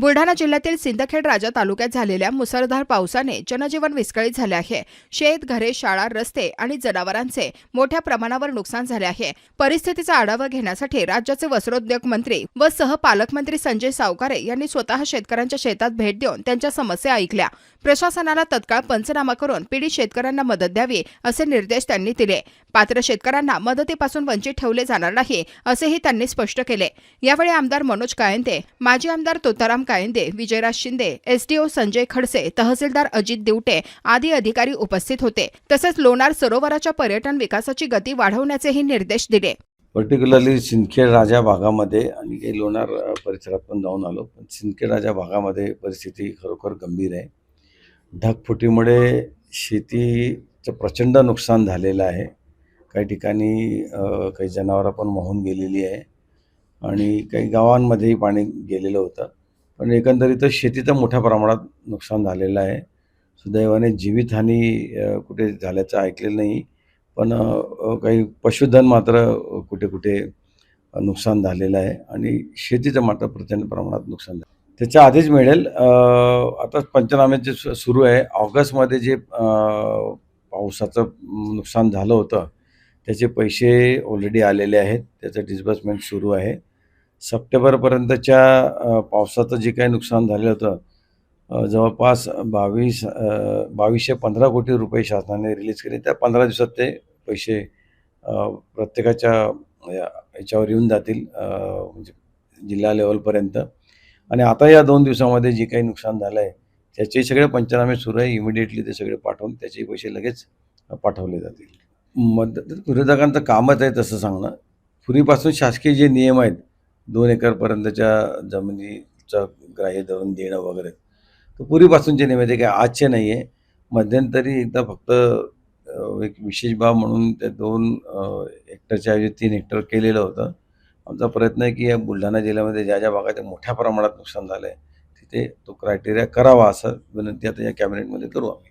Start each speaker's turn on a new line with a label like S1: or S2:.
S1: बुलढाणा जिल्ह्यातील सिंदखेड राजा तालुक्यात झालेल्या मुसळधार पावसाने जनजीवन विस्कळीत झाले आहे. शेत घरे शाळा रस्ते आणि जनावरांचे मोठ्या प्रमाणावर नुकसान झाले आहे. परिस्थितीचा आढावा घेण्यासाठी राज्याचे वस्त्रोद्योग मंत्री व सहपालकमंत्री संजय सावकारे यांनी स्वतः शेतकऱ्यांच्या शेतात भेट देऊन त्यांच्या समस्या ऐकल्या. प्रशासनाला तत्काळ पंचनामा करून पीडित शेतकऱ्यांना मदत द्यावी असे निर्देश त्यांनी दिले. पात्र शेतकऱ्यांना मदतीपासून वंचित ठेवले जाणार नाही असेही त्यांनी स्पष्ट केले. यावेळी आमदार मनोज कायंते माजी आमदार तुताराम कायंदे विजयराज शिंदे एसडीओ संजय खडसे तहसीलदार अजित दिवटे आदी अधिकारी उपस्थित होते. तसेच लोणार सरोवराच्या पर्यटन विकासाची गती वाढवण्याचेही निर्देश दिले.
S2: पर्टिक्युलरली सिंदखेड राजा भागामध्ये आणि काही लोणार परिसरात पण जाऊन आलो पण सिंदखेड राजा भागामध्ये परिस्थिती खरोखर गंभीर आहे. ढगफुटीमुळे शेतीचं प्रचंड नुकसान झालेलं आहे. काही ठिकाणी काही जनावरं पण वाहून गेलेली आहे. आणि काही गावांमध्येही पाणी गेलेलं होतं. पण एकंदरीतच शेतीचं मोठ्या प्रमाणात नुकसान झालेलं आहे. सुदैवाने जीवितहानी कुठे झाल्याचं ऐकलेलं नाही. पण काही पशुधन मात्र कुठे कुठे नुकसान झालेलं आहे आणि शेतीचं मात्र प्रचंड प्रमाणात नुकसान झालं त्याच्या आधीच मिळेल आता पंचनाम्याचे सु सुरू आहे. ऑगस्टमध्ये जे पावसाचं नुकसान झालं होतं त्याचे पैसे ऑलरेडी आलेले आहेत. त्याचं डिस्बर्समेंट सुरू आहे. सप्टेंबरपर्यंतच्या पावसाचं जे काही नुकसान झालेलं होतं जवळपास बावीस बावीसशे पंधरा कोटी रुपये शासनाने रिलीज केले. त्या पंधरा दिवसात ते पैसे प्रत्येकाच्या या याच्यावर येऊन जातील म्हणजे जिल्हा लेवलपर्यंत आणि आता या दोन दिवसामध्ये जे काही नुकसान झालं आहे त्याचे सगळे पंचनामे सुरू आहे. इमिडिएटली ते सगळे पाठवून त्याचे पैसे लगेच पाठवले जातील. मद विरोधकांचं कामच आहे तसं सांगणं. पूर्वीपासून शासकीय जे नियम आहेत दोन एकरपर्यंतच्या जमिनीचं ग्राह्य धरून देणं वगैरे. तर पूर्वीपासूनचे नियम आहे काय आजचे नाही आहे मध्यंतरी एकदा फक्त एक विशेष बाब म्हणून ते दोन हेक्टरच्या ऐवजी तीन हेक्टर केलेलं होतं. आमचा प्रयत्न आहे की या बुलढाणा जिल्ह्यामध्ये ज्या ज्या भागात मोठ्या प्रमाणात नुकसान झालं आहे तिथे तो क्रायटेरिया करावा असं विनंती आता या कॅबिनेटमध्ये करू आम्ही.